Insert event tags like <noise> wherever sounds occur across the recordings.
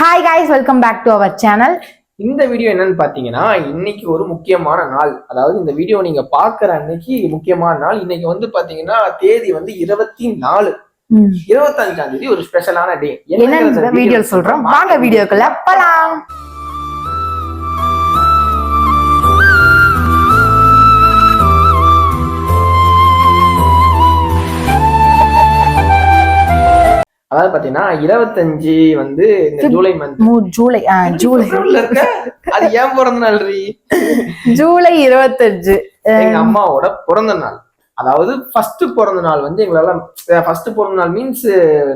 Hi guys welcome back to our channel இந்த video என்னன்னு பாத்தீங்கன்னா இன்னைக்கு ஒரு முக்கியமான நாள். அதாவது இந்த வீடியோ நீங்க பாக்குற அன்னைக்கு முக்கியமான நாள். இன்னைக்கு வந்து பாத்தீங்கன்னா தேதி வந்து இருபத்தி நாலு. இருபத்தஞ்சாம் தேதி ஒரு ஸ்பெஷலான டே என்ன வீடியோ சொல்றோம்? வாங்க வீடியோக்குள்ள போலாம். அதாவது பாத்தீங்கன்னா இருபத்தஞ்சு வந்து இந்த ஜூலை மந்த் ஜூலை ஜூலை. அது ஏன் பிறந்த நாள் ஜூலை இருபத்தஞ்சு. எங்க அம்மாவோட பிறந்த நாள். அதாவது ஃபர்ஸ்ட் பிறந்த நாள் வந்து எங்களால ஃபர்ஸ்ட் பிறந்த நாள் மீன்ஸ்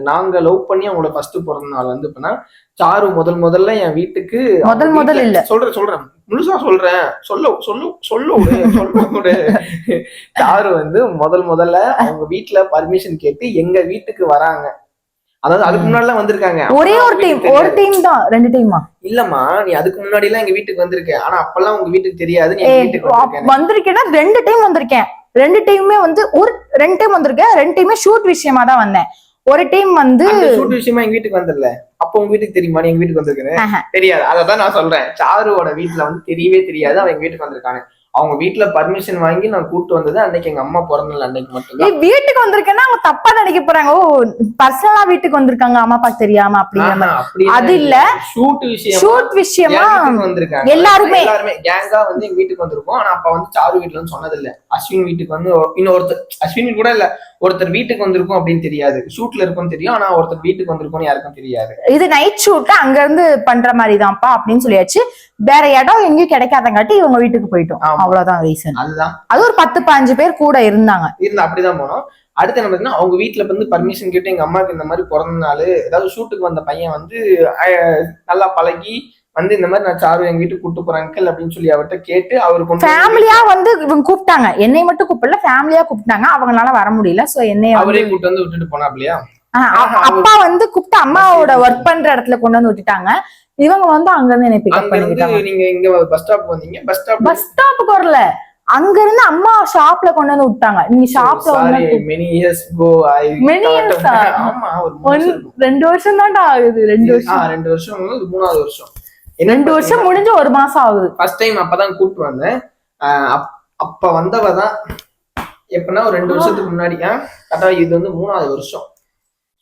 நாங்க லவ் பண்ணி அவங்களோட ஃபர்ஸ்ட் பிறந்த நாள் வந்து இப்பனா சாரு முதல் முதல்ல என் வீட்டுக்கு முதல் முதல் இல்ல. சொல்றேன் சொல்றேன். முழுசா சொல்றேன். சொல்ல சொல்லு சொல்ல சொல்ல. சாரு வந்து முதல் முதல்ல அவங்க வீட்டுல பர்மிஷன் கேட்டு எங்க வீட்டுக்கு வராங்க. அதாவது அதுக்கு முன்னாடி வந்திருக்காங்க. ஒரே ஒரு டைம் ஒரு. டைம் தான் ரெண்டு டைமா இல்லம்மா நீ அதுக்கு முன்னாடி எல்லாம் எங்க வீட்டுக்கு வந்திருக்க. ஆனா அப்பெல்லாம் உங்க வீட்டுக்கு தெரியாது நீ வீட்டுக்கு வந்திருக்க வந்திருக்கேன்னா. ரெண்டு டைம் வந்திருக்கேன். ரெண்டு டைமுமே வந்து ஒரு ரெண்டு டைம் வந்திருக்கேன் ரெண்டு டைமே ஷூட் விஷயமா தான் வந்தேன். ஒரு டைம் வந்து ஷூட் விஷயமா எங்க வீட்டுக்கு வந்துடல அப்ப உங்க வீட்டுக்கு தெரியுமா நீ எங்க வீட்டுக்கு வந்திருக்கேன். தெரியாது. அததான் நான் சொல்றேன். சாருவோட வீட்டுல வந்து தெரியவே தெரியாது அவன் எங்க வீட்டுக்கு வந்திருக்காங்க அவங்க வீட்டுல பர்மிஷன் வாங்கி நான் கூட்டு வந்தது அன்னைக்கு எங்க அம்மா பிறந்த நாள் அன்னைக்கு நீ மட்டும்தான் வீட்டுக்கு வந்திருக்கேன்னா அவங்க தப்பா நினைக்க போறாங்க. ஓ பர்சனலா வீட்டுக்கு வந்திருக்காங்க அம்மா அப்பா தெரியாம அப்படிங்கிற அது இல்ல. ஷூட் விஷயம்? ஷூட் விஷயமா? வந்திருக்காங்க. எல்லாருமே. எல்லாருமே கேங்கா வந்து எங்க வீட்டுக்கு வந்திருக்கோம். ஆனா அப்ப வந்து சாரு வீட்டுல வந்து சொன்னது இல்ல அஸ்வின் வீட்டுக்கு வந்து இன்னொருத்தர் அஸ்வின் கூட இல்ல. ஒருத்தர் வீட்டுக்கு வந்திருக்கோம் அப்படின்னு தெரியாது. ஷூட்ல இருக்கும்னு தெரியும். ஆனா ஒருத்தர் வீட்டுக்கு வந்திருக்கோம்னு யாருக்கும் தெரியாது. இது நைட் ஷூட் அங்க இருந்து பண்ற மாதிரி தான்ப்பா அப்படின்னு சொல்லியாச்சு. வேற இடம் எங்கேயும் கிடைக்காதங்காட்டி இவங்க வீட்டுக்கு போயிட்டோம். ஆமா. அவ்வளவுதான் ரீசன் அதுதான். அது ஒரு பத்து பாஞ்சு பேர் கூட இருந்தாங்க. இருந்து அப்படிதான் போனோம். அடுத்து என்ன பார்த்தீங்கன்னா அவங்க வீட்டுல வந்து பர்மிஷன் கேட்டு எங்க அம்மாவுக்கு இந்த மாதிரி பிறந்த நாள் ஏதாவது ஷூட்டுக்கு வந்த பையன் வந்து நல்லா பழகி வந்து இந்த மாதிரி நான் சாரு எங்க வீட்டுக்கு கூட்டு போறேன் அங்கிள் அப்படின்னு சொல்லி அவர்கிட்ட கேட்டு அவர் கொண்டு வந்து ஃபேமிலியா வந்து இவங்க கூப்பிட்டாங்க. என்னை மட்டும் கூப்பிடல ஃபேமிலியா கூப்பிட்டாங்க. அவங்களால வர முடியல. சோ என்னைய அவரே கூட்டு வந்து விட்டுட்டு ஆஹ் அ- அப்பா வந்து கூப்பிட்டு அம்மாவோட ஒர்க் பண்ற இடத்துல கொண்டு வந்து விட்டுட்டாங்க. இவங்க வந்து அங்க இருந்து என்னை பிக்கப் இருந்து நீங்க இங்க பஸ் ஸ்டாப் வந்தீங்க. பஸ் ஸ்டாப் பஸ் ஸ்டாப்புக்கு வரல. அங்க இருந்து அம்மா ஷாப்ல கொண்டு வந்து விட்டாங்க. நீ ஷாப்ல வந்து many years go I years ஆ? ஆமா ஒரு. ரெண்டு வருஷம் தான்டா ஆகுது ரெண்டு ஆ, வருஷம். ரெண்டு வருஷம் இது மூணாவது வருஷம். ரெண்டு வருஷம் முடிஞ்சு ஒரு மாசம் ஆகுது. ஃபர்ஸ்ட் டைம் அப்பதான் கூப்பிட்டு வந்தேன். அப்ப வந்தவ தான் எப்படின்னா ஒரு ரெண்டு வருஷத்துக்கு முன்னாடி கரெக்டா இது வந்து மூணாவது வருஷம்.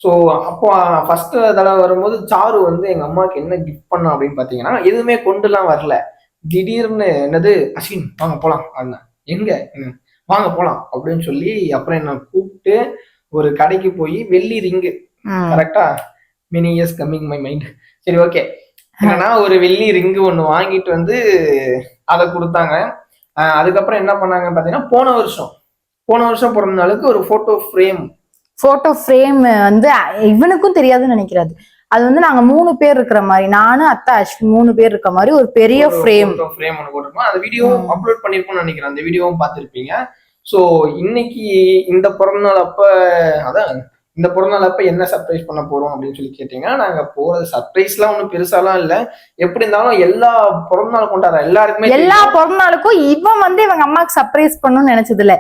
ஸோ அப்போ ஃபர்ஸ்ட் தடவை வரும்போது சாரு வந்து எங்க அம்மாவுக்கு என்ன கிஃப்ட் பண்ணோம் அப்படின்னு பாத்தீங்கன்னா எதுவுமே கொண்டுலாம் வரல. திடீர்னு என்னது அஸ்வின் வாங்க போலாம் அண்ணா. எங்க? வாங்க போலாம் அப்படின்னு சொல்லி அப்புறம் என்ன கூப்பிட்டு ஒரு கடைக்கு போய் வெள்ளி ரிங்கு. கரெக்டா many years coming my mind சரி ஓகே என்னன்னா ஒரு வெள்ளி ரிங்கு ஒண்ணு வாங்கிட்டு வந்து அதை கொடுத்தாங்க. அதுக்கப்புறம் என்ன பண்ணாங்க பாத்தீங்கன்னா போன வருஷம். போன வருஷம் பிறந்த நாளுக்கு ஒரு போட்டோ ஃப்ரேம் போட்டோ ஃப்ரேம் வந்து இவனுக்கும் தெரியாதுன்னு நினைக்கிறாரு. அது வந்து நாங்க மூணு பேர் இருக்கிற மாதிரி நானும் அத்தை அஸ்வின் மூணு பேர் இருக்க மாதிரி ஒரு பெரிய ஃப்ரேம் ஃப்ரேம் ஒன்று போட்டிருக்கோம். அந்த வீடியோவும் அப்லோட் பண்ணிருப்போம்னு நினைக்கிறேன். அந்த வீடியோவும் பார்த்திருப்பீங்க. ஸோ இன்னைக்கு இந்த பிறந்த நாள் அப்ப அதான் இந்த பிறந்த நாள் அப்ப என்ன சர்ப்ரைஸ் பண்ண போறோம் அப்படின்னு சொல்லி கேட்டீங்கன்னா நாங்க போறது சர்ப்ரைஸ்லாம் ஒன்றும் பெருசாலாம் இல்ல. எப்படி இருந்தாலும் எல்லா பிறந்த நாள் கொண்டாடுற எல்லாருக்குமே எல்லா தெரியும். பிறந்த நாளுக்கும் இவன் வந்து இவங்க அம்மாக்கு சர்ப்ரைஸ் பண்ணணும்னு நினைச்சது இல்ல.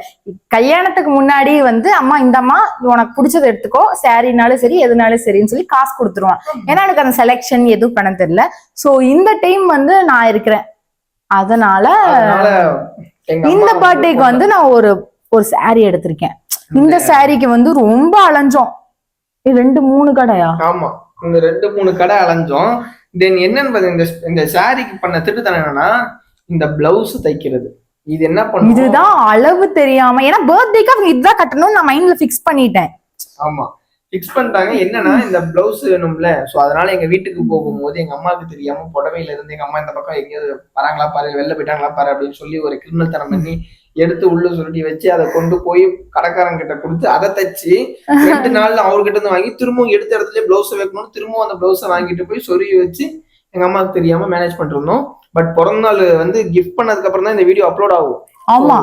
கல்யாணத்துக்கு முன்னாடி வந்து அம்மா இந்த அம்மா உனக்கு பிடிச்சதை எடுத்துக்கோ. சாரினாலும் சரி எதுனாலும் சரின்னு சொல்லி காசு கொடுத்துருவான். ஏன்னா எனக்கு அந்த செலெக்ஷன் எதுவும் பண்ண தெரியல. சோ இந்த டைம் வந்து நான் இருக்கிறேன். அதனால இந்த பர்த்டேக்கு வந்து நான் ஒரு ஒரு saree எடுத்திருக்கேன். இந்த சாரிக்கு வந்து ரொம்ப அலைஞ்சோம். இது ரெண்டு மூணு கடையா? ஆமா. இந்த ரெண்டு மூணு கடை அலைஞ்சோம். தென் என்னன்னு பாத்தீங்க இந்த இந்த சாரிக்கு பண்ண திட்டுத்தனம் என்னன்னா இந்த பிளவுஸ் தைக்கிறது. இது என்ன பண்ணும்? இதுதான் அளவு தெரியாம ஏன்னா பர்த்டேக்கு அவங்க இதுதான் கட்டணும்னு நான் மைண்ட்ல ஃபிக்ஸ் பண்ணிட்டேன். ஆமா. ஃபிக்ஸ் பண்ணிட்டாங்க. என்னன்னா இந்த பிளவுஸ் வேணும்ல. சோ அதனால எங்க வீட்டுக்கு போகும்போது எங்க அம்மாவுக்கு தெரியாம புடவையில இருந்து எங்க அம்மா இந்த பக்கம் எங்கேயாவது வராங்களா பாரு வெளில போயிட்டாங்களா பாரு அப்படின்னு சொல்லி ஒரு கிரிமினல் தனம் பண்ணி எடுத்து உள்ள சுருட்டி வச்சு அதை கொண்டு போய் கடைக்காரங்க கிட்ட கொடுத்து அதை தச்சு ரெண்டு <laughs> நாள்ல அவர்கிட்ட இருந்து வாங்கி திரும்பவும் எடுத்த இடத்துல பிளவுஸ் வைக்கணும்னு திரும்பவும் அந்த பிளவுஸை வாங்கிட்டு போய் சொருகி வச்சு எங்க அம்மாவுக்கு தெரியாம மேனேஜ் பண்ணிட்டு இருந்தோம் பட் பிறந்த நாள் வந்து கிஃப்ட் பண்ணதுக்கு அப்புறம் தான் இந்த வீடியோ அப்லோட் ஆகும். ஆமா.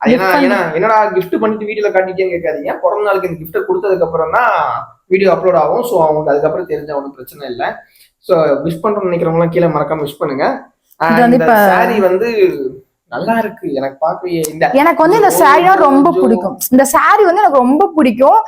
ஏன்னா ஏன்னா என்னடா கிஃப்ட் பண்ணிட்டு வீடியோல காட்டிட்டேன்னு கேட்காதீங்க. பிறந்த நாளுக்கு இந்த கிஃப்ட்டை கொடுத்ததுக்கு அப்புறம் தான் வீடியோ அப்லோட் ஆகும். ஸோ அவங்களுக்கு அதுக்கப்புறம் தெரிஞ்ச ஒன்றும் பிரச்சனை இல்லை. ஸோ விஷ் பண்றோம்னு நினைக்கிறவங்களாம் கீழே மறக்காம விஷ் பண்ணுங்க. இது வந்து நல்லா இருக்கு எனக்கு பார்க்கவே இந்த எனக்கு வந்து இந்த சாரினா ரொம்ப பிடிக்கும். இந்த saree வந்து எனக்கு ரொம்ப பிடிக்கும்.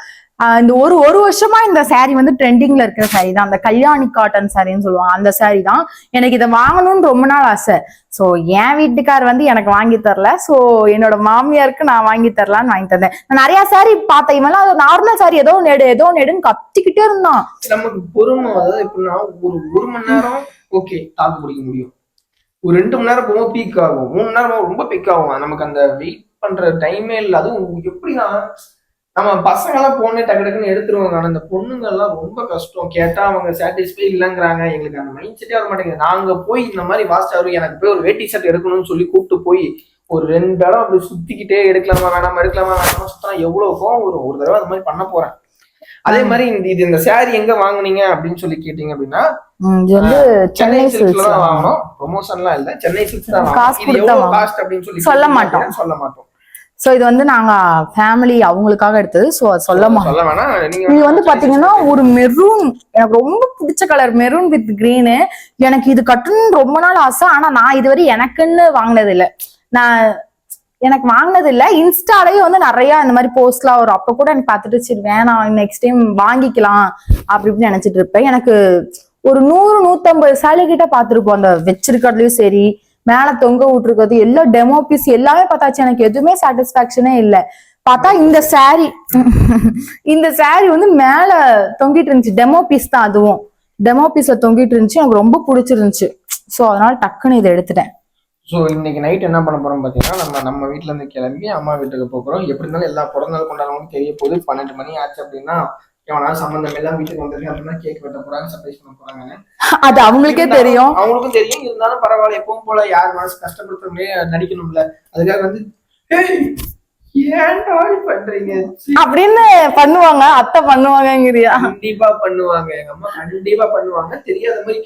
இந்த ஒரு ஒரு வருஷமா இந்த saree வந்து ட்ரெண்டிங்ல இருக்கிற saree தான். அந்த கல்யாணி காட்டன் சாரின்னு சொல்லுவாங்க அந்த saree தான். எனக்கு இதை வாங்கணும்னு ரொம்ப நாள் ஆசை. ஸோ என் வீட்டுக்கார் வந்து எனக்கு வாங்கி தரல. ஸோ என்னோட மாமியாருக்கு நான் வாங்கி தரலான்னு வாங்கி தந்தேன். நான் நிறைய saree பார்த்தேன். இவெல்லாம் அது நார்மல் saree ஏதோ நெடு ஏதோ நெடுன்னு கத்திக்கிட்டே இருந்தான். நமக்கு பொறுமை அதாவது எப்படின்னா ஒரு ஒரு மணி நேரம் ஓகே தாக்கு பிடிக்க முடியும். ஒரு ரெண்டு மணி நேரம் போகும்போது பீக் ஆகும். மூணு நேரம் ரொம்ப பீக் ஆகும்? நமக்கு அந்த வெயிட் பண்ற டைமே இல்லை. அதுவும் எப்படின்னா நம்ம பசங்க எல்லாம் போனே டக்கு டக்குன்னு எடுத்துருவாங்க. ஆனா இந்த பொண்ணுங்க எல்லாம் ரொம்ப கஷ்டம். கேட்டா அவங்க சாட்டிஸ்ஃபை இல்லைங்கிறாங்க. எங்களுக்கு அந்த மைண்ட் செட்டே வர மாட்டேங்குது. நாங்க போய் இந்த மாதிரி வாஸ்ட் ஆகும் எனக்கு போய் ஒரு வேட்டி ஷர்ட் எடுக்கணும்னு சொல்லி கூப்பிட்டு போய் ஒரு ரெண்டு இடம் அப்படி சுத்திக்கிட்டே எடுக்கலாமா வேணாமா எடுக்கலாமா வேணாமா சுத்தா எவ்வளவு கோவம் ஒரு ஒரு தடவை அந்த மாதிரி பண்ண போறேன். அதே மாதிரி இந்த இது இந்த saree எங்க வாங்குனீங்க அப்படின்னு சொல்லி கேட்டீங்க அப்படின்னா இது வந்து சென்னை சில்க்ஸ் தான் வாங்கணும். ப்ரொமோஷன்லாம் இல்ல. சென்னை சில்க்ஸ் தான் காசு இது எவ்வளவு. காஸ்ட் அப்படின்னு சொல்லி சொல்ல மாட்டோம். சொல்ல மாட்டோம். ஸோ இது வந்து நாங்க ஃபேமிலி அவங்களுக்காக எடுத்தது. ஸோ சொல்ல மாட்டோம் இது வந்து பாத்தீங்கன்னா ஒரு மெரூன் எனக்கு ரொம்ப பிடிச்ச கலர் மெரூன் வித் கிரீனு எனக்கு இது கட்டணும்னு ரொம்ப நாள் ஆசை. ஆனா நான் இதுவரை எனக்குன்னு வாங்கினது இல்ல நான் எனக்கு வாங்கினது இல்ல இன்ஸ்டாலயே வந்து நிறைய இந்த மாதிரி போஸ்ட்லாம் வரும். அப்ப கூட எனக்கு பார்த்துட்டு சரி வேணாம் நெக்ஸ்ட் டைம் வாங்கிக்கலாம் அப்படி இப்படின்னு நினைச்சிட்டு இருப்பேன். எனக்கு ஒரு நூறு நூத்தம்பது சேலை கிட்ட பார்த்துருப்போம். அந்த வச்சிருக்கிறதுலயும் சரி மேல தொங்க விட்டுருக்கிறது எல்லா டெமோ பீஸ் எல்லாமே பார்த்தாச்சு. எனக்கு எதுவுமே சாட்டிஸ்பாக்சனே இல்லை. பார்த்தா இந்த சாரி இந்த சாரி வந்து மேல தொங்கிட்டு இருந்துச்சு. டெமோ பீஸ் தான் அதுவும். டெமோ பீஸ்ல தொங்கிட்டு இருந்துச்சு. எனக்கு ரொம்ப பிடிச்சிருந்துச்சு. சோ அதனால டக்குன்னு இதை எடுத்துட்டேன். ஸோ இன்னைக்கு நைட் என்ன பண்ண போறோம் பாத்தீங்கன்னா நம்ம நம்ம வீட்ல இருந்து கிளம்பி அம்மா வீட்டுக்கு போக போறோம். எப்படி இருந்தாலும் எல்லா பிறந்த நாள் கொண்டாடுறவங்களும் தெரிய போகுது. பன்னெண்டு மணி ஆச்சு அப்படின்னா எவனாலும் சம்மந்தம் எல்லாம் வீட்டுக்கு வந்திருக்கு அப்படின்னா கேக் வெட்ட போறாங்க சர்ப்ரைஸ் பண்ண போறாங்க. அது அவங்களுக்கே தெரியும். அவங்களுக்கும் தெரியும். இருந்தாலும் பரவாயில்ல எப்பவும் போல யார் மனசு கஷ்டப்படுத்துறவங்களே நடிக்கணும்ல. அதுக்காக வந்து "ஏய், ஏன்டா இப்படி பண்றீங்க? சீ, அப்படின்னு பண்ணுவாங்க. அத்தை பண்ணுவாங்கங்கிறியா? கண்டிப்பா பண்ணுவாங்க. எங்க அம்மா கண்டிப்பா பண்ணுவாங்க. தெரியாத மாதிரி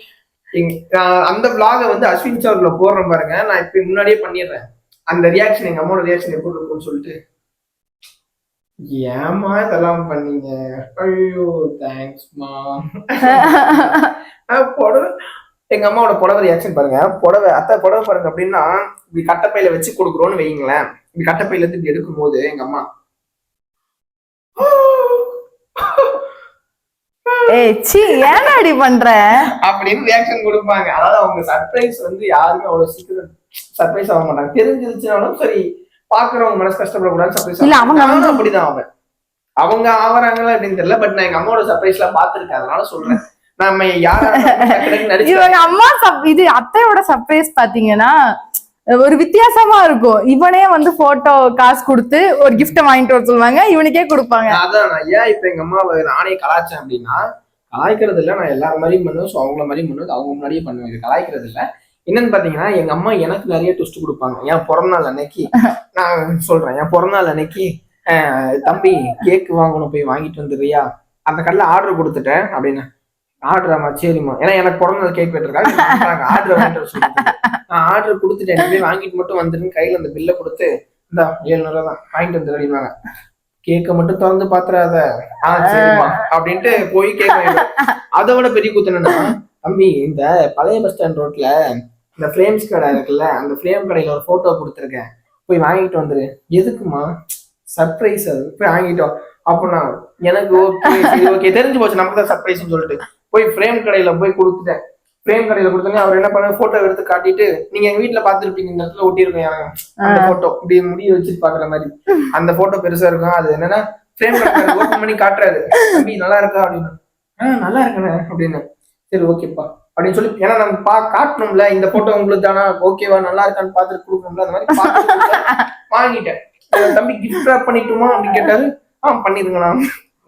அந்த விளாக வந்து அஸ்வின் சவர்ல போடுறேன் பாருங்க. நான் இப்ப முன்னாடியே பண்ணிடுறேன். அந்த ரியாக்ஷன் எங்க அம்மாவோட ரியாக்ஷன் எப்படி இருக்கும்னு சொல்லிட்டு. ஏமா இதெல்லாம் பண்ணீங்க? ஐயோ தேங்க்ஸ்மா புடவை எங்க அம்மாவோட புடவை ரியாக்ஷன் பாருங்க. புடவை அத்தை புடவை பாருங்க அப்படின்னா இப்படி கட்டப்பையில வச்சு கொடுக்குறோன்னு வைங்களேன் இப்படி கட்டப்பையில இருந்து இப்படி எடுக்கும்போது எங்க அம்மா ஏய் சி ஏன்டா இப்படி பண்ற? அப்படின்னு ரியாக்ஷன் கொடுப்பாங்க. அதாவது அவங்க சர்ப்ரைஸ் வந்து யாருமே அவ்வளவு சீக்கிரம் சர்ப்ரைஸ் ஆக மாட்டாங்க. தெரிஞ்சிருச்சுனாலும் சரி பாக்குறவங்க மனசு கஷ்டப்படக்கூடாது சர்ப்ரைஸ் இல்ல, அவங்க வந்து- அப்படிதான் அவன் அவங்க ஆவறாங்களா அப்படின்னு தெரியல பட் நான் எங்க அம்மாவோட சர்ப்ரைஸ் எல்லாம் பாத்துருக்கேன் அதனால சொல்றேன். நம்ம யாரா <laughs> நடிச்சு இவங்க அம்மா இது அத்தையோட சர்ப்ரைஸ் பாத்தீங்கன்னா ஒரு வித்தியாசமா இருக்கும். இவனே வந்து போட்டோ காசு கொடுத்து ஒரு கிஃப்ட் வாங்கிட்டு வர சொல்லுவாங்க இவனுக்கே கொடுப்பாங்க. அதான் ஏன் இப்ப எங்க அம்மாவை நானே கலாய்ச்சேன் அப்படின்னா கலாய்க்கிறது இல்லை. நான் எல்லா மாதிரியும் பண்ணுவேன். ஸோ அவங்கள மாதிரியும் பண்ணுவேன். அவங்க முன்னாடியே பண்ணுவேன். இது கலாய்க்கிறது இல்லை. என்னன்னு பாத்தீங்கன்னா எங்க அம்மா எனக்கு நிறைய ட்விஸ்ட் கொடுப்பாங்க. என் பிறந்தநாள் அன்னைக்கு நான் சொல்றேன். என் பிறந்த நாள் அன்னைக்கு தம்பி கேக் வாங்கணும் போய் வாங்கிட்டு வந்துடுறியா? அந்த கடையில் ஆர்டர் கொடுத்துட்டேன் அப்படின்னு. ஆர்டராமா சரிம்மா. ஏன்னா எனக்கு பிறந்த நாள் கேக் வெட்டிருக்காங்க ஆர்டர் வாங்கிட்டு நான் ஆர்டர் கொடுத்துட்டேன். வாங்கிட்டு மட்டும் வந்துருன்னு கையில அந்த பில்லை கொடுத்து இந்த ஏழுநூறு தான். வாங்கிட்டு வந்துடு கேக்க மட்டும் திறந்து பாத்துறாத. அப்படின்ட்டு போய் கேட்க அதை விட பெரிய குத்து என்னன்னா தம்பி இந்த பழைய பஸ் ஸ்டாண்ட் ரோட்ல இந்த ஃப்ரேம்ஸ் கடை இருக்குல்ல அந்த ஃப்ரேம் கடையில ஒரு போட்டோ கொடுத்துருக்கேன். போய் வாங்கிட்டு வந்துரு. எதுக்குமா சர்ப்ரைஸ் அது. போய் வாங்கிட்டோம். அப்போ நான் எனக்கு ஓகே ஓகே தெரிஞ்சு போச்சு. நமக்கு தான் சர்ப்ரைஸ்னு சொல்லிட்டு. போய் ஃப்ரேம் கடையில போய் கொடுத்துட்டேன். ஃப்ரேம் கடையில கொடுத்தோன்னே அவர் என்ன பண்ண போட்டோ எடுத்து காட்டிட்டு நீங்க எங்க வீட்டுல பாத்துருப்பீங்க இந்த இடத்துல ஒட்டியிருக்கோம் எனக்கு அந்த போட்டோ இப்படி முடிய வச்சுட்டு பாக்குற மாதிரி. அந்த போட்டோ பெருசா இருக்கும். அது என்னன்னா ஃப்ரேம் ஓப்பன் பண்ணி காட்டுறாரு. தம்பி நல்லா இருக்கா? அப்படின்னு. நல்லா இருக்கண்ணே அப்படின்னு. சரி ஓகேப்பா அப்படின்னு சொல்லி ஏன்னா நம்ம பா காட்டணும்ல இந்த போட்டோ உங்களுக்கு தானா? ஓகேவா? நல்லா இருக்கான்னு பார்த்துட்டு கொடுக்கணும்ல அந்த மாதிரி. வாங்கிட்டேன். தம்பி கிஃப்ட் ரேப் பண்ணிட்டுமா? அப்படின்னு கேட்டாரு. ஆ பண்ணிருங்கண்ணா.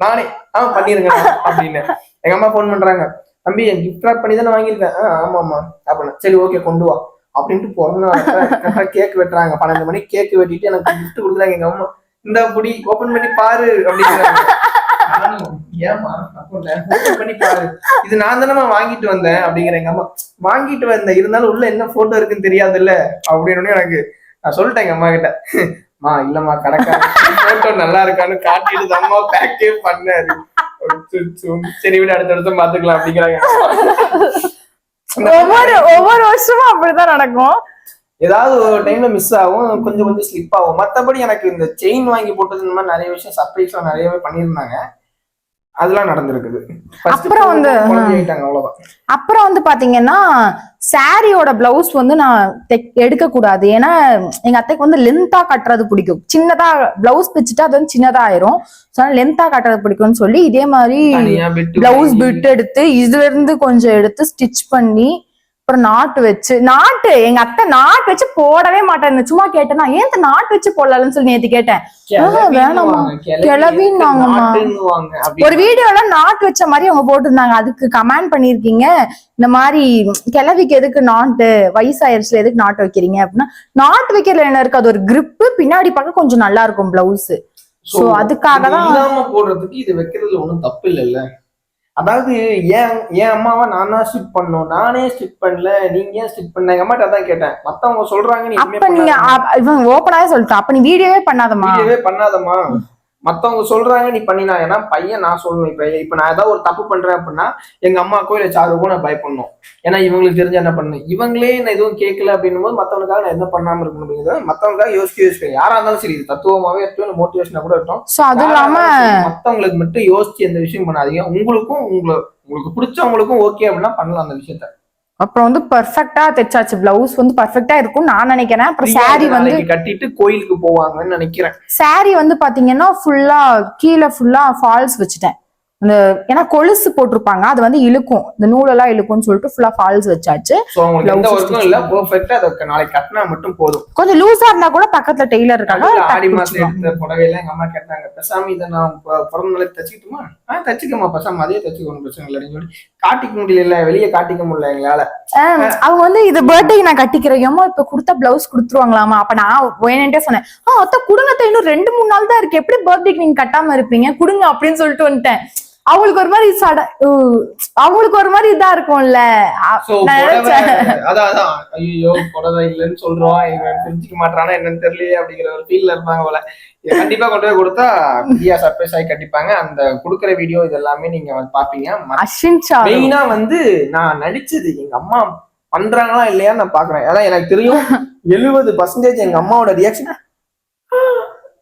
நானே ஆ பண்ணிருங்கண்ணா அப்படின்னு. எங்க அம்மா ஃபோன் பண்றாங்க. தம்பி கிஃப்ட் ராப் பண்ணி தானே வாங்கியிருக்கேன். ஆ ஆமாம்மா. அப்படின்னு சரி ஓகே கொண்டு வா. அப்படின்ட்டு பிறந்த கேக் வெட்டுறாங்க. பன்னெண்டு மணிக்கு கேக் வெட்டிட்டு எனக்கு கிஃப்ட் கொடுக்குறாங்க. எங்க அம்மா இந்த புடி ஓபன் பண்ணி பாரு அப்படிங்கிறாங்க. ஏம்மா ஓபன் பண்ணி பாரு. இது நான் தானே வாங்கிட்டு வந்தேன் அப்படிங்கிற எங்க அம்மா வாங்கிட்டு வந்தேன். இருந்தாலும் உள்ள என்ன போட்டோ இருக்குன்னு தெரியாதுல்ல அப்படின்னு எனக்கு நான் சொல்லிட்டேன் எங்க அம்மா கிட்ட. மா இல்லம்மா கடைக்கார போட்டோ நல்லா இருக்கான்னு காட்டிட்டு அம்மா பேக்கே பண்ணாரு. சரி விட அடுத்த அடுத்த பாத்துக்கலாம் அப்படிங்கிறாங்க. ஒவ்வொரு ஒவ்வொரு வருஷமும் அப்படிதான் நடக்கும். ஏதாவது ஒரு டைம்ல மிஸ் ஆகும் கொஞ்சம் கொஞ்சம் ஸ்லிப் ஆகும். மத்தபடி எனக்கு இந்த செயின் வாங்கி போட்டது இந்த மாதிரி நிறைய விஷயம் சர்ப்ரைஸ்லாம் நிறையவே பண்ணியிருந்தாங்க. அதெல்லாம் நடந்திருக்குது. அப்புறம் வந்து- அப்புறம் வந்து பாத்தீங்கன்னா சாரியோட பிளவுஸ் வந்து நான் எடுக்க கூடாது ஏன்னா எங்க அத்தைக்கு வந்து லென்த்தா கட்டுறது பிடிக்கும். சின்னதா பிளவுஸ் பிச்சுட்டா அது வந்து சின்னதா ஆயிரும் லென்த்தா கட்டுறது பிடிக்கும்னு சொல்லி இதே மாதிரி பிளவுஸ் பிட் எடுத்து இதுல இருந்து கொஞ்சம் எடுத்து ஸ்டிச் பண்ணி அப்புறம் நாட்டு வச்சு நாட்டு எங்க அத்தை நாட்டு வச்சு போடவே மாட்டேன் சும்மா கேட்டேன்னா ஏன் இந்த நாட்டு வச்சு போடலாம்னு சொல்லி நேத்து கேட்டேன். கிளவி கிளவின்னாங்கம்மா. ஒரு வீடியோல நாட்டு வச்ச மாதிரி அவங்க போட்டிருந்தாங்க. அதுக்கு கமெண்ட் பண்ணிருக்கீங்க இந்த மாதிரி கிழவிக்கு எதுக்கு நாட்டு வயசாயிருச்சுல எதுக்கு நாட்டு வைக்கிறீங்க அப்படின்னா நாட்டு வைக்கிறதுல என்ன இருக்கு? அது ஒரு grip பின்னாடி பார்க்க கொஞ்சம் நல்லா இருக்கும் பிளவுஸ் So, அதுக்காக தான் போடுறதுக்கு இது வைக்கிறதுல ஒண்ணும் தப்பு இல்லைல்ல? அதாவது ஏன் என் அம்மாவை நான் தான் ஸ்டிச் பண்ணணும்? நானே ஸ்டிச் பண்ணல. நீங்க ஏன் ஸ்டிச் பண்ண எங்க அம்மாட்ட அதான் கேட்டேன். மத்தவங்க சொல்றாங்க நீ அப்ப நீங்க இவன் ஓப்பனாவே சொல்லிட்டான். அப்ப நீ வீடியோவே பண்ணாதம்மா. வீடியோவே பண்ணாதம்மா. மத்தவங்க சொல்றாங்க நீ பண்ணினா ஏன்னா பையன் நான் சொல்லணும். இப்ப இப்ப நான் ஏதாவது ஒரு தப்பு பண்றேன் அப்படின்னா எங்க அம்மாக்கோ இல்ல சாருக்கோ நான் பயப்படணும். ஏன்னா இவங்களுக்கு தெரிஞ்ச என்ன பண்ணணும்? இவங்களே நான் எதுவும் கேட்கல அப்படின்னும் போது மத்தவங்களுக்காக நான் என்ன பண்ணாம இருக்கணும் அப்படிங்கிறது மத்தவங்களுக்காக யோசிக்க யோசிக்க யாரா இருந்தாலும் சரி இது தத்துவமாவே இருக்கட்டும் மோட்டிவேஷனா கூட இருக்கட்டும். அதுவும் இல்லாம மத்தவங்களுக்கு மட்டும் யோசிச்சு எந்த விஷயம் பண்ணாதீங்க. உங்களுக்கும் உங்களை உங்களுக்கு பிடிச்சவங்களுக்கும் ஓகே அப்படின்னா பண்ணலாம் அந்த விஷயத்த. அப்புறம் வந்து பர்ஃபெக்டா தைச்சாச்சு. பிளவுஸ் வந்து பர்ஃபெக்டா இருக்கும் நான் நினைக்கிறேன். அப்புறம் saree வந்து கட்டிட்டு கோயிலுக்கு போவாங்கன்னு நினைக்கிறேன். saree வந்து பாத்தீங்கன்னா ஃபுல்லா கீழே ஃபுல்லா ஃபால்ஸ் வச்சுட்டேன். இந்த ஏன்னா கொலுசு போட்டிருப்பாங்க அது வந்து இழுக்கும். இந்த நூலெல்லாம் இழுக்கும்னு சொல்லிட்டு ஃபுல்லா ஃபால்ஸ் வச்சாச்சு. நாளைக்கு கட்டினா மட்டும் போதும். கொஞ்சம் லூசா இருந்தா கூட பக்கத்துல டெய்லர் இருக்காங்க ஆடி வச்சிருவாங்க. எடுத்த புடவையில எங்க அம்மா கேட்டாங்க பெசாமி இதை நான் பிறந்த நாளைக்கு தச்சுக்கிட்டுமா? ஆ தச்சுக்கம்மா பெசாம அதே தச்சுக்கணும் பிரச்சனை இல்லை அப்படின்னு சொல்லி காட்டிக்க முடியல வெளியே காட்டிக்க முடியல எங்களால. அவங்க வந்து இது பர்த்டே நான் கட்டிக்கிறேன். ஏம்மா இப்ப கொடுத்தா பிளவுஸ் கொடுத்துருவாங்களாமா? அப்ப நான் வேணுன்ட்டே சொன்னேன் ஆ அத்த குடுங்க அத்தை, இன்னும் ரெண்டு மூணு நாள் தான் இருக்கு. எப்படி பர்த்டேக்கு நீங்க கட்டாம இருப்பீங்க? குடுங்க அப்படின்னு சொல்லிட்டு வந்துட்டேன். அவங்களுக்கு ஒரு மாதிரி சட அவங்களுக்கு ஒரு மாதிரி இதா இருக்கும்ல. அதான் அதான். ஐயோ புடவை இல்லைன்னு சொல்றோம். இவன் தெரிஞ்சுக்க மாட்டானா என்னன்னு தெரியலையே அப்படிங்கிற ஒரு ஃபீல்ல இருப்பாங்க போல. கண்டிப்பா கொண்டு போய் கொடுத்தா பிரியா சர்ப்ரைஸ் ஆகி கட்டிப்பாங்க அந்த கொடுக்குற வீடியோ இது எல்லாமே நீங்க வந்து பாப்பீங்க மெயினா வந்து நான் நடிச்சது எங்க அம்மா பண்றாங்களா இல்லையா நான் பாக்குறேன் அதான் எனக்கு தெரியும். எழுபது பர்சன்டேஜ் எங்க அம்மாவோட ரியாக்ஷன்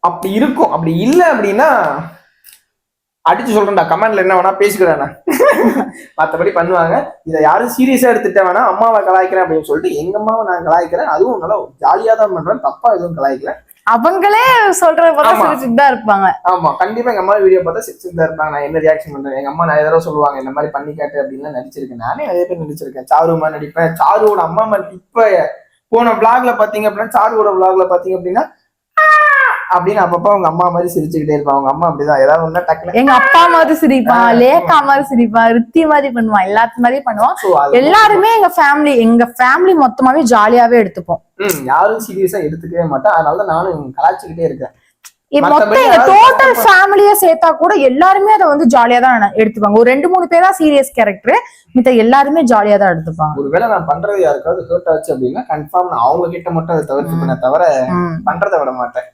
அப்படி இருக்கும். அப்படி இல்ல அப்படின்னா அடிச்சு சொல்றேன்டா கமெண்ட்ல என்ன வேணா பேசிக்கிறேன் மத்தபடி பண்ணுவாங்க. இதை யாரும் சீரியஸா எடுத்துட்ட வேணா அம்மாவை கலாய்க்கிறேன் அப்படின்னு சொல்லிட்டு எங்க அம்மாவை நான் கலாய்க்கிறேன். அதுவும் நல்லா ஜாலியா தான் பண்றேன் தப்பா எதுவும் கலாய்க்கல. அவங்களே சொல்றத பார்த்தா தான் இருப்பாங்க. ஆமா கண்டிப்பா எங்க அம்மா வீடியோ பார்த்தா சிரிச்சுட்டு தான் இருப்பாங்க. நான் என்ன ரியாக்ஷன் பண்றேன்? எங்க அம்மா நிறைய தடவை சொல்லுவாங்க இந்த மாதிரி பண்ணி காட்டு அப்படின்லாம் நடிச்சிருக்கேன் நானே நிறைய பேர் நடிச்சிருக்கேன். சாருமா நடிப்பேன். சாருவோட அம்மா இப்ப போன vlogல பாத்தீங்க அப்படின்னா சாருவோட vlogல பாத்தீங்க அப்படின்னா அப்படின்னு அப்பப்ப அவங்க அம்மா மாதிரி சிரிச்சுக்கிட்டே இருப்பாங்க அவங்க அம்மா அப்படிதான். ஏதாவது ஒண்ணா டக்குனு எங்க அப்பா மாதிரி சிரிப்பான். லேக்கா மாதிரி சிரிப்பான் ரித்தி மாதிரி பண்ணுவான். எல்லாத்து மாதிரி பண்ணுவான். எல்லாருமே எங்க ஃபேமிலி எங்க ஃபேமிலி மொத்தமாவே ஜாலியாவே எடுத்துப்போம். யாரும் சீரியஸா எடுத்துக்கவே மாட்டேன் அதனால தான் நானும் கலாய்ச்சிக்கிட்டே இருக்கேன். மொத்தம் எங்க டோட்டல் ஃபேமிலியா சேர்த்தா கூட எல்லாருமே அதை வந்து ஜாலியா தான் எடுத்துப்பாங்க. ஒரு ரெண்டு மூணு பேர் தான் சீரியஸ் கேரக்டர் மித்த எல்லாருமே ஜாலியா தான் எடுத்துப்பாங்க. ஒருவேளை நான் பண்றது யாருக்காவது ஹர்ட் ஆச்சு அப்படின்னா கன்ஃபார்ம் நான் அவங்க கிட்ட மட்டும் அதை தவிர்த்து பண்ண தவிர. பண்றதை விட மாட்டேன்.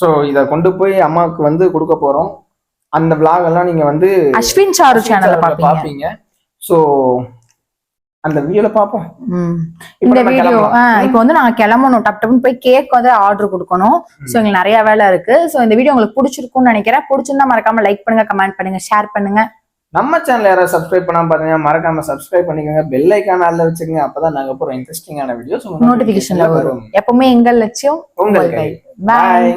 ஸோ இதை கொண்டு போய் அம்மாவுக்கு வந்து கொடுக்க போறோம். அந்த vlog எல்லாம் நீங்க வந்து அஸ்வின் சாரு சேனல்ல பாப்பீங்க. ஸோ அந்த வீடியோல பாப்போம். இந்த வீடியோ. இப்போ வந்து நாங்க கிளம்பணும். டப் டப்னு போய் கேக் வந்து ஆர்டர் கொடுக்கணும். சோ எங்களுக்கு நிறைய வேலை இருக்கு. சோ இந்த வீடியோ உங்களுக்கு பிடிச்சிருக்கும்னு நினைக்கிறேன். பிடிச்சிருந்தா மறக்காம லைக் பண்ணுங்க கமெண்ட் பண்ணுங்க ஷேர் பண்ணுங்க. நம்ம சேனல் யாராவது சப்ஸ்கிரைப் பண்ணாம பாருங்க மறக்காம சப்ஸ்கிரைப் பண்ணிக்கோங்க. பெல் ஐக்கான ஆள்ல வச்சுக்கோங்க. அப்பதான் நாங்க போற இன்ட்ரெஸ்டிங்கான வீடியோஸ் நோட்டிபிகேஷன்ல வரும். எப்பவுமே எங்கள் லட்சியம் உங்கள் பாய்